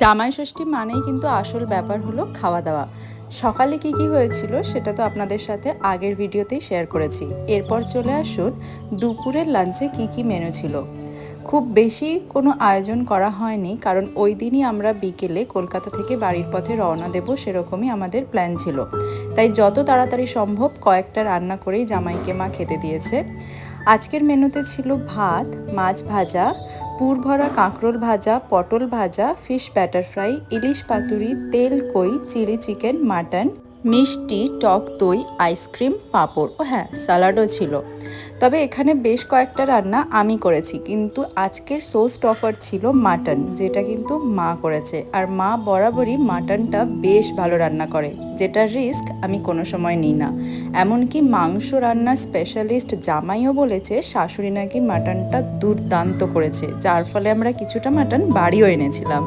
জামাই ষষ্ঠী মানেই কিন্তু আসল ব্যাপার হলো খাওয়া দাওয়া। সকালে কি কি হয়েছিল সেটা তো আপনাদের সাথে আগের ভিডিওতেই শেয়ার করেছি। এরপর চলে আসুন দুপুরের লাঞ্চে কি কি মেনু ছিল। খুব বেশি কোনো আয়োজন করা হয়নি, কারণ ওই দিনই আমরা বিকেলে কলকাতা থেকে বাড়ির পথে রওনা দেব সেরকমই আমাদের প্ল্যান ছিল। তাই যত তাড়াতাড়ি সম্ভব কয়েকটা রান্না করেই জামাইকে মা খেতে দিয়েছে। আজকের মেনুতে ছিল ভাত, মাছ ভাজা পুর ভরা কাঁকরোল ভাজা, পটল ভাজা ফিশ ব্যাটার ফ্রাই ইলিশ পাতুরি, তেল, কই, চিলি চিকেন, মাটন, মিষ্টি, টক দই আইসক্রিম পাঁপড়। ও হ্যাঁ স্যালাডও ছিল। তবে এখানে বেশ কয়েকটা রান্না আমি করেছি, কিন্তু আজকের সোস্ট অফার ছিল মাটন যেটা কিন্তু মা করেছে। আর মা বরাবরই মাটনটা বেশ ভালো রান্না করে যেটা রিস্ক আমি কোনো সময় নিই না। এমনকি মাংস রান্নার স্পেশালিস্ট জামাইও বলেছে, শাশুড়ি নাকি মাটনটা দুর্দান্ত করেছে, যার ফলে আমরা কিছুটা মাটন বাড়িও এনেছিলাম।